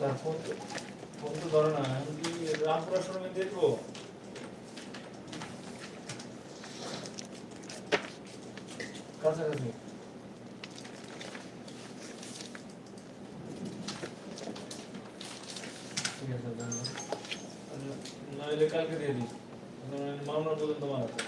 Sir তো phone তো ধরে আমি কি শোরুমে দেখব? কাছাকাছি। ঠিক আছে নইলে কালকে দিয়ে দিই। মামলা পর্যন্ত তোমার আছে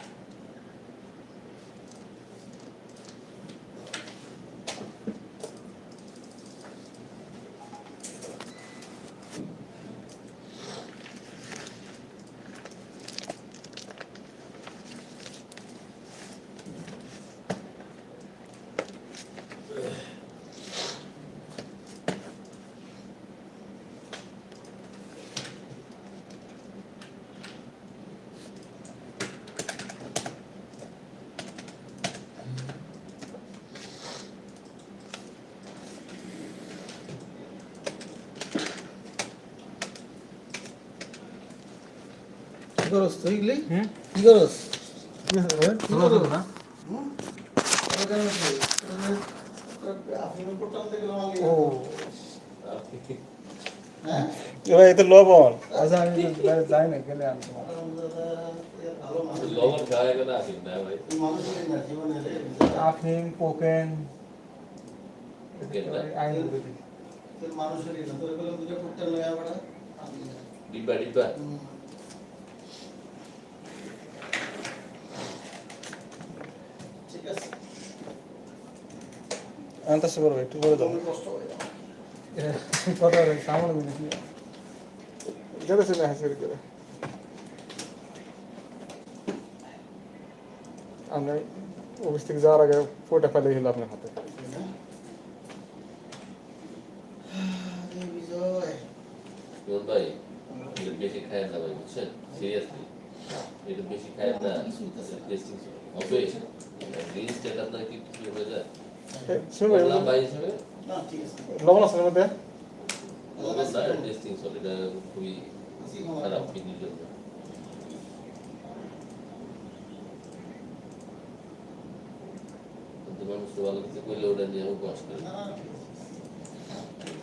করস তুই গলি হুম কি করস? কি ভালো করস না হুম? ওরা কেন আছে? ওরা- ওরা আফিমে কোটাল থেকে লাগালি। ও হ্যাঁ? এবার এতে লবণ আচ্ছা আমি বাইরে যাই না গেলে আমি তোমার আলহামদুলিল্লাহ, এ ভালো মানুষ। লবণ খাওয়া গেলে আসেন না ভাই এই মানুষেরই না, জীবনে রে। আফিম কোকেন কোকেন না? আইন বুঝি তোর মানুষেরই না, তোর বললাম দুটো কোটাল লয়ে আবার, আমি না। ডিব্বা ডিব্বা হুম। ঠিক আছে আনতেছে পারবে একটু করে দাও। কষ্ট হয়ে যাবে। কথা রে সামনে বুঝি গেছে না হাসির করে। আমরা অফিস থেকে যাওয়ার আগে ফোটা ফেলে গেল আপনার হাতে। ভাই এটা বেশি খায় না ভাই বুঝছেন? সিরিয়াসলি এটা বেশি খায় না টেস্টিং হবে রিলস আপনার কি কি হয়ে যায়? ঠিক আছে লগন আছে মতে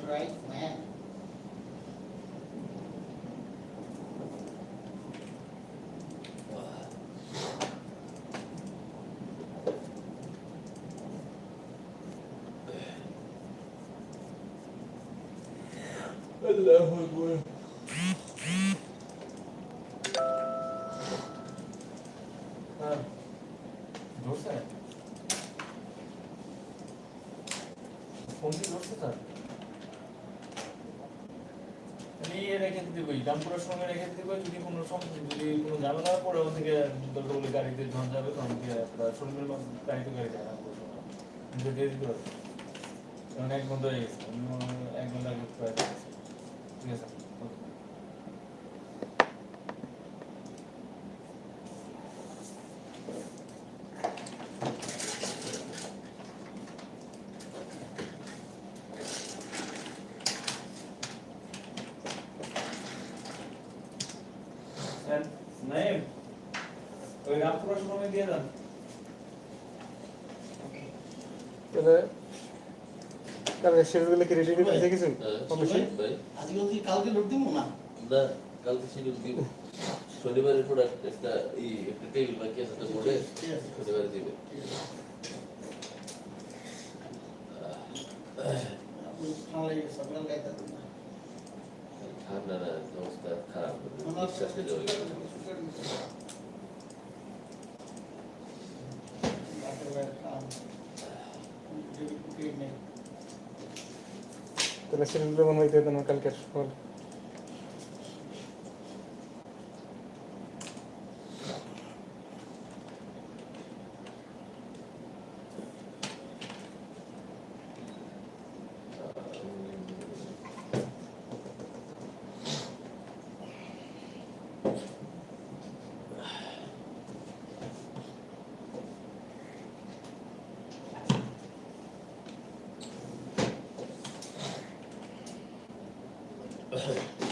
Right, man. রেখে দিতে সঙ্গে রেখে দিতে যদি কোনো সম- যদি কোনো ঝামেলা পড়ে ওখান থেকে দরকার গাড়িতে যখন যাবে তখন গাড়িতে গাড়ি যায় রামপুরের এক ঘণ্টা এক ঘণ্টা আগে প্রায় গেছি। ঠিক আছে okay. স্যার নাইম ওই রামপুরা সময় দিয়ে দেন তাহলে শিডিউল কি রেডি করে দেখেছ হ্যাঁ, আজকে যদি কালকে লোড দিব? না। না কালকে শিডিউল দিব। শনিবারের পর একটা এই একটা টেবিল বাকি আছে তো আছে শনিবারে দিবে। ঠান্ডা না। অবস্থা খারাপ। বিশ্বাস করে ওই বাপের তাহলে শিডিউল মনে হইতে দেন কালকে সকাল Ugh.